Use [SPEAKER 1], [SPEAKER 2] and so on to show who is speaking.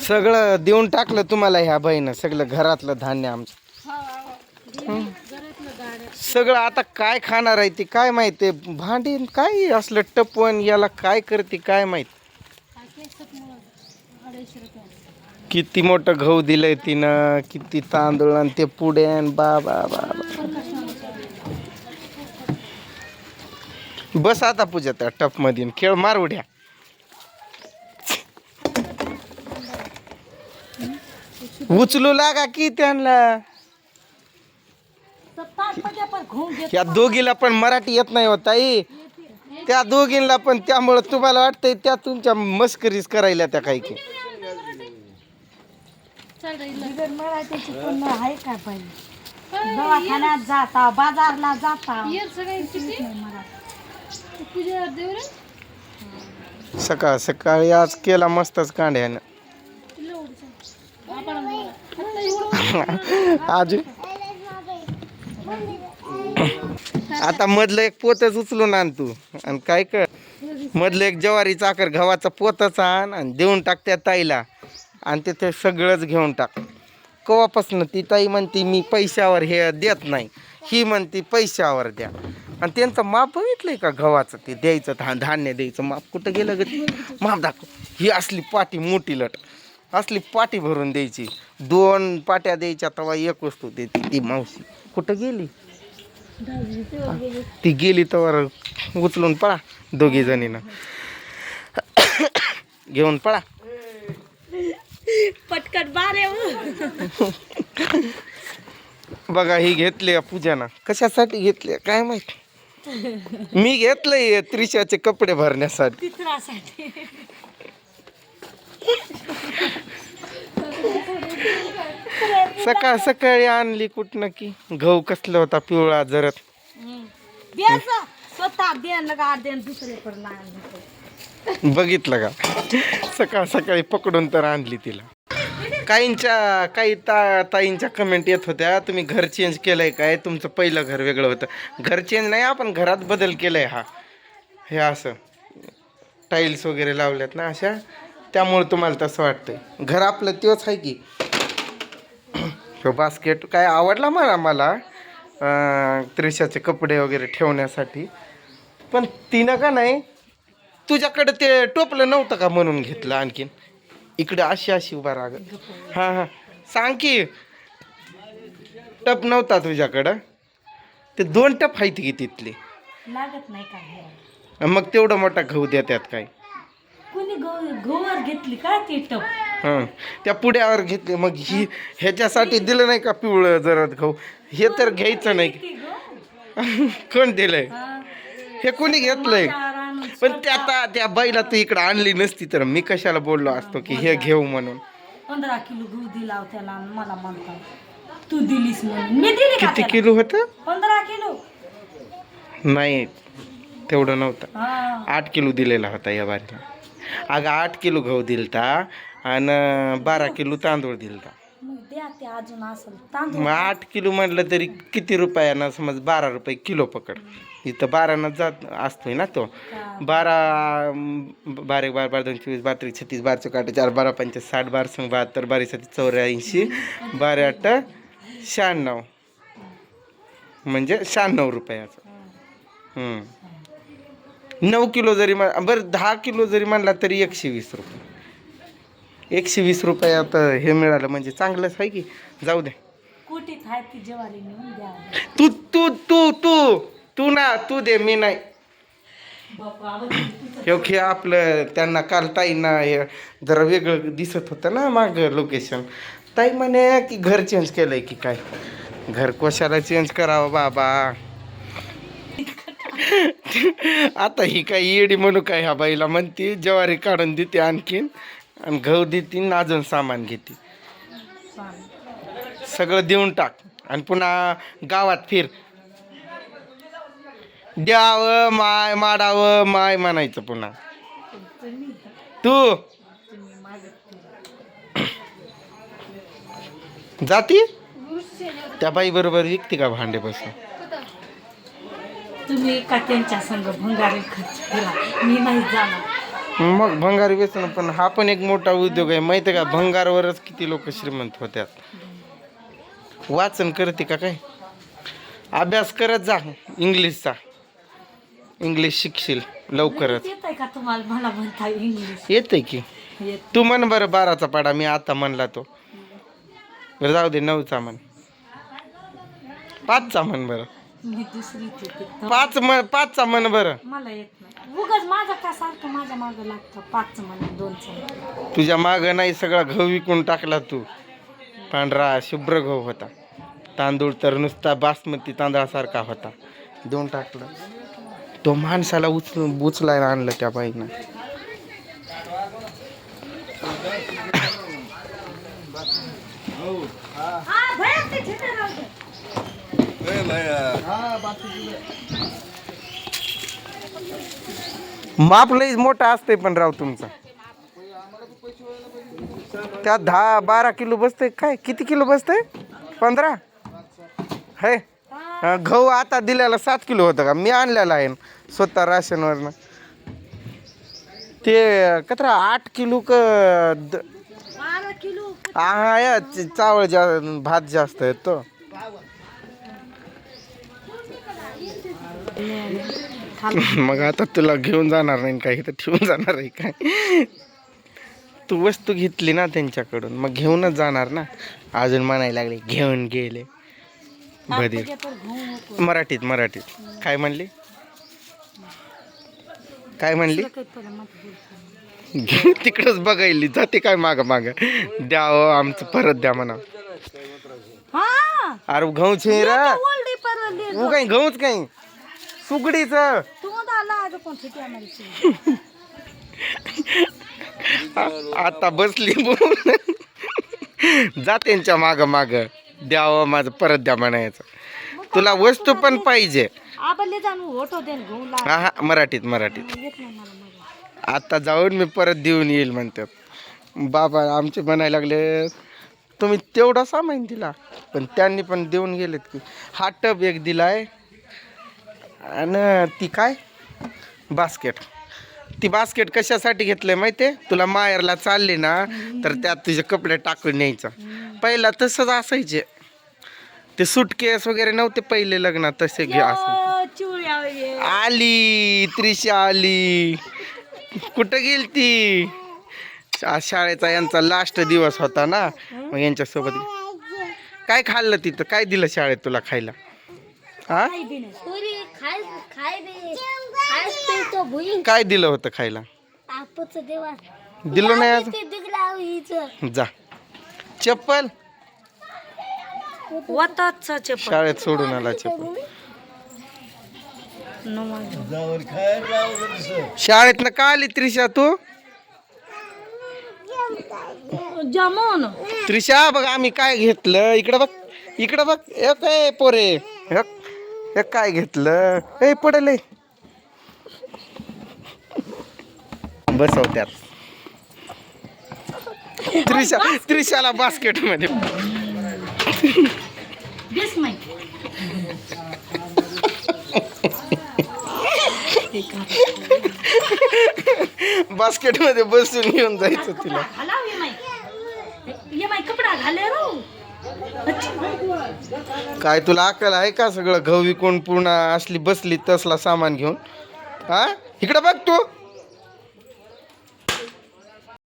[SPEAKER 1] सगळं देऊन टाकलं तुम्हाला ह्या बाईनं सगळं घरातलं धान्य आमचं. सगळं आता काय खाणार आहे ती काय माहिती भांडी काय असलं टपवण याला काय करते काय माहीत? किती मोठं गहू दिलंय तिनं किती तांदूळ आणि ते पुड्यान बा बा. बस आता पूजा त्या टपमध्ये खेळ मार उड्या. उचलू लागा की त्यांना? या दोघीला पण मराठी येत नाही हो ताई. त्या दोघींना पण त्यामुळं तुम्हाला वाटतंय त्या तुमच्या मस्करीच करायला त्या काही की
[SPEAKER 2] मराठीची पण आहे का पाहिजे दवाखान्यात जाता बाजारला जाता.
[SPEAKER 3] पूजा देऊ रे
[SPEAKER 1] सकाळ सकाळी आज केला मस्तच कांड्यानं. आज आता मधलं एक पोतच उचलून आण तू. आणि काय कर? मधलं एक ज्वारी चाकर गव्हाचा पोतच आण आणि देऊन टाक त्या ताईला. आणि तिथे सगळंच घेऊन टाक. कवापासून ती ताई म्हणते मी पैशावर हे देत नाही. ही म्हणते पैशावर द्या. आणि त्यांचं माप बघितलंय का गव्हाचं? ते द्यायचं धा धान्य द्यायचं माप. कुठं गेलं ग ते? माप दाखव. ही असली पाटी मोठी लट. असली पाटी भरून द्यायची. दोन पाट्या द्यायच्या तेव्हा एक वस्तू देते ती मावशी. कुठं गेली? ती गेली तर उचलून पळा दोघी जणीनं. घेऊन पळा.
[SPEAKER 2] पटकन बारे
[SPEAKER 1] बघा ही घेतली पूजाना. कशासाठी घेतली काय माहीत? मी घेतलंय त्रिशाचे कपडे भरण्यासाठी.
[SPEAKER 2] चित्रासाठी
[SPEAKER 1] सकाळ सकाळी आणली कुठनं की? गहू कसला होता? पिवळा जरत.
[SPEAKER 2] द्यायचं स्वतः देण लगा देण दुसरे पर नाही
[SPEAKER 1] बघितलं का? सकाळ सकाळी पकडून तर आणली तिला. काहींच्या काही ता ताईंच्या कमेंट येत होत्या तुम्ही घर चेंज केलंय काय? तुमचं पहिलं घर वेगळं होतं. घर चेंज नाही आपण घरात बदल केलाय हा. हे असं. टाईल्स वगैरे लावल्यात ना अशा. त्यामुळे तुम्हाला तसं वाटतंय. घर आपलं तेच आहे की. तो बास्केट काय आवडला मला मला त्रिशाचे कपडे वगैरे ठेवण्यासाठी. पण तिनं का नाही तुझ्याकडे ते टोपलं नव्हतं का म्हणून घेतलं आणखीन? इकडे अशी अशी उभा राग. हां हां. सांग की टप नव्हता तुझ्याकडं? ते दोन टप आहेत की तिथले?
[SPEAKER 2] लागत नाही काय
[SPEAKER 1] मग तेवढं मोठा गहू देतात काय.
[SPEAKER 2] कोणी गहू गहूवर घेतली का ती टप?
[SPEAKER 1] हां. त्या पुड्यावर घेतले. मग ही ह्याच्यासाठी दिलं नाही का पिवळं जरा गहू? हे तर घ्यायचं नाही? कोण दिलंय?
[SPEAKER 2] हा.
[SPEAKER 1] हे कोणी घेतलंय? पण त्या आता त्या बाईला तू इकडं आणली नसती तर मी कशाला बोललो असतो की हे घेऊ म्हणून?
[SPEAKER 2] पंधरा किलो गहू दिला हो त्याला आणि मला म्हणतात तू दिलीस म्हणून. मी दिली का
[SPEAKER 1] किती
[SPEAKER 2] त्याला?
[SPEAKER 1] किलो होतं?
[SPEAKER 2] पंधरा किलो.
[SPEAKER 1] नाही तेवढं नव्हतं.
[SPEAKER 2] हा.
[SPEAKER 1] आठ किलो दिलेला होता या बारीला अगं आठ किलो गहू दिलता आणि बारा किलो तांदूळ दिलता.
[SPEAKER 2] द्या ते अजून असेल.
[SPEAKER 1] मग आठ किलो म्हटलं तरी किती रुपयानं समज बारा रुपये किलो पकड. इथं बारानं जात असतोय ना तो. बारा अं, बारा एक बारा बारा दोन चोवीस बारा त्रेस छत्तीस बारा चौक चार बारा पंचाळीस साठ बारा संग बहात्तर बारा सत्ती चौऱ्याऐंशी बारा आठ शहाण्णव. म्हणजे शहाण्णव रुपयाचं. हम्म. नऊ किलो जरी म्हण बरं दहा किलो जरी म्हणला तरी एकशे वीस रुपये. एकशे वीस रुपयात हे मिळालं म्हणजे चांगलंच आहे की? जाऊ दे.
[SPEAKER 2] ज्वारी नेऊन द्या.
[SPEAKER 1] तू तू तू तू तू ना तू दे मी नाही. हे आपलं त्यांना काल ताईंना हे जरा वेगळं दिसत होतं ना माग लोकेशन ताई म्हणे की घर चेंज केलंय की काय? घर कशाला चेंज करावं बाबा? आता ही काय येडी म्हणू काय ह्या बाईला म्हणते ज्वारी काढून देते आणखीन. आणि घर देतीन अजून सामान घेते. सगळं देऊन टाक. आणि पुन्हा गावात फिर. द्यावं माय माडावं माय म्हणायचं पुन्हा. तू? जाती? त्या बाई बरोबर विकते का भांडे बसून
[SPEAKER 2] तुम्ही का त्यांच्या संग भंगारे खर्च केला मी नाही जाणार.
[SPEAKER 1] मग भंगार व्यसन पण हा पण एक मोठा उद्योग आहे. माहिती आहे का? भंगारवरच किती लोक श्रीमंत होत्यात. वाचन करते का काय? अभ्यास करत जा इंग्लिशचा. इंग्लिश शिकशील लवकरच.
[SPEAKER 2] येत आहे का.
[SPEAKER 1] तू म्हण बरं बाराचा पाडा मी आता म्हणला तो. बरं जाऊ दे नऊचा म्हण. पाचचा म्हण बरं.
[SPEAKER 2] मी
[SPEAKER 1] पाच म्हण पाचचा म्हण बरं.
[SPEAKER 2] मला येत नाही. उगाच माझं का सारखं माझ्या मागं लागतं? पाच म्हणून दोनचं
[SPEAKER 1] तुझ्या मागं नाही सगळा गहू विकून टाकला तू. पांढरा शुभ्र गहू होता. तांदूळ तर नुसता बासमती तांदळासारखा होता. देऊन टाकलं. तो माणसाला उचलून उचलायला आणलं त्या बाईनं. माप लई मोठा असते पण राव तुमचा. त्यात दहा बारा किलो बसते काय? किती किलो बसते पंधरा? है गहू आता दिलेला सात किलो होतं का? मी आणलेला आहे स्वतः राशनवरनं. ते कतरा आठ किलो क हा चावळ जा भात जास्त आहे तो मग आता तुला घेऊन जाणार नाही काय इथं ठेवून जाणार आहे काय? तू वस्तू घेतली ना त्यांच्याकडून मग घेऊनच जाणार ना? अजून म्हणायला लागले घेऊन गेले. बधीर मराठीत मराठीत. काय म्हणली? काय म्हणली? घे तिकडच बघायली जाते काय माग माग. द्यावं आमचं परत द्या म्हणा.
[SPEAKER 2] हा.
[SPEAKER 1] अरे
[SPEAKER 2] ओल्डी परवली
[SPEAKER 1] तू काही गहूच काही. सुगडीच. आता बसली जा त्यांच्या माग माग. द्यावं माझं परत द्या म्हणायचं. तुला वस्तू पण पाहिजे. हा हा मराठीत मराठीत. आता जाऊन मी परत देऊन येईल म्हणतात. बाबा आमचे म्हणायला लागले तुम्ही तेवढा सामान दिला पण त्यांनी पण देऊन गेलेत की. हा टब एक दिलाय आणि ती काय? बास्केट. ती बास्केट कशासाठी घेतलंय माहिती आहे तुला माहेरला चालले ना तर त्यात तुझे कपडे टाकून न्यायचं. पहिला तसंच असायचे. ते सुटकेस वगैरे नव्हते पहिले लग्नात तसे घे असं.
[SPEAKER 2] चिवळ्या ये
[SPEAKER 1] आली त्रिशा आली. कुठं गेली ती शा- शाळेचा यांचा लास्ट दिवस होता ना मग यांच्यासोबत. काय खाल्लं तिथं? काय दिलं शाळेत तुला खायला? काय दिलं होतं खायला? दिलं नाही आज?
[SPEAKER 3] ते दिगला हिचं.
[SPEAKER 1] जा. चप्पल? शाळेत सोडून आला चप्पल. शाळेत का आली त्रिशा तू?
[SPEAKER 2] जमून
[SPEAKER 1] त्रिशा बघ आम्ही काय घेतलं. इकडं बघ. इकडं बघ. एक ए पोरे. एक काय घेतलं? ए पडेल. बसवत्यात त्रिशा त्रिशाला बास्केटमध्ये.
[SPEAKER 2] बेस माई
[SPEAKER 1] बास्केटमध्ये बसून घेऊन जायचं तिला.
[SPEAKER 2] कपडा घाले
[SPEAKER 1] काय तुला अक्कल आहे का सगळं? गहू विकून पूर्ण असली बसली तसला सामान घेऊन? हा? इकडं बघ तू.